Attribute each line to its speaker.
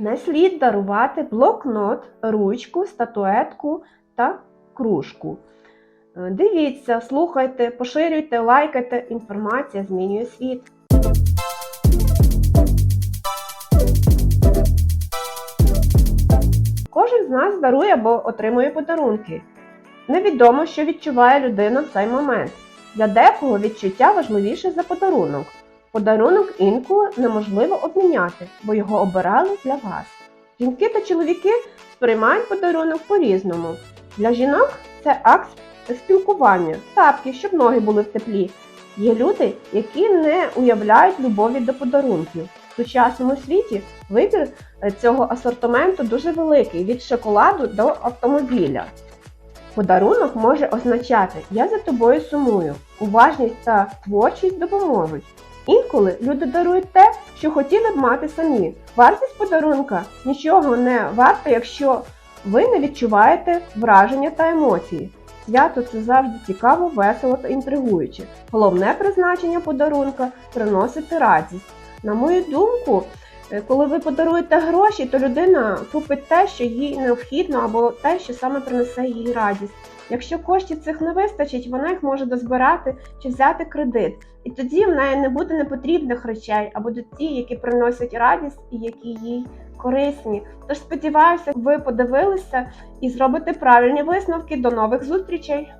Speaker 1: Не слід дарувати блокнот, ручку, статуетку та кружку. Е, Дивіться, слухайте, поширюйте, лайкайте. Інформація змінює світ. Кожен з нас дарує або отримує подарунки. Невідомо, що відчуває людина в цей момент. Для декого відчуття важливіше за подарунок. Подарунок інколи неможливо обміняти, бо його обирали для вас. Жінки та чоловіки сприймають подарунок по-різному. Для жінок це акт спілкування, тапки, щоб ноги були в теплі. Є люди, які не уявляють любові до подарунків. В сучасному світі вибір е, цього асортименту дуже великий від шоколаду до автомобіля. Подарунок може означати Я за тобою сумую, уважність та творчість допоможуть. Інколи люди дарують те, що хотіли б мати самі. Вартість подарунка нічого не варта, якщо ви не відчуваєте враження та емоції. Свято це завжди цікаво, весело та інтригуюче. Головне призначення подарунка приносити радість. На мою думку, коли ви подаруєте гроші, то людина купить те, що їй необхідно, або те, що саме принесе їй радість. Якщо коштів цих не вистачить, вона їх може дозбирати чи взяти кредит. І тоді в неї не буде непотрібних речей, а будуть ті, які приносять радість і які їй корисні. Тож сподіваюся, ви подивилися і зробите правильні висновки. До нових зустрічей!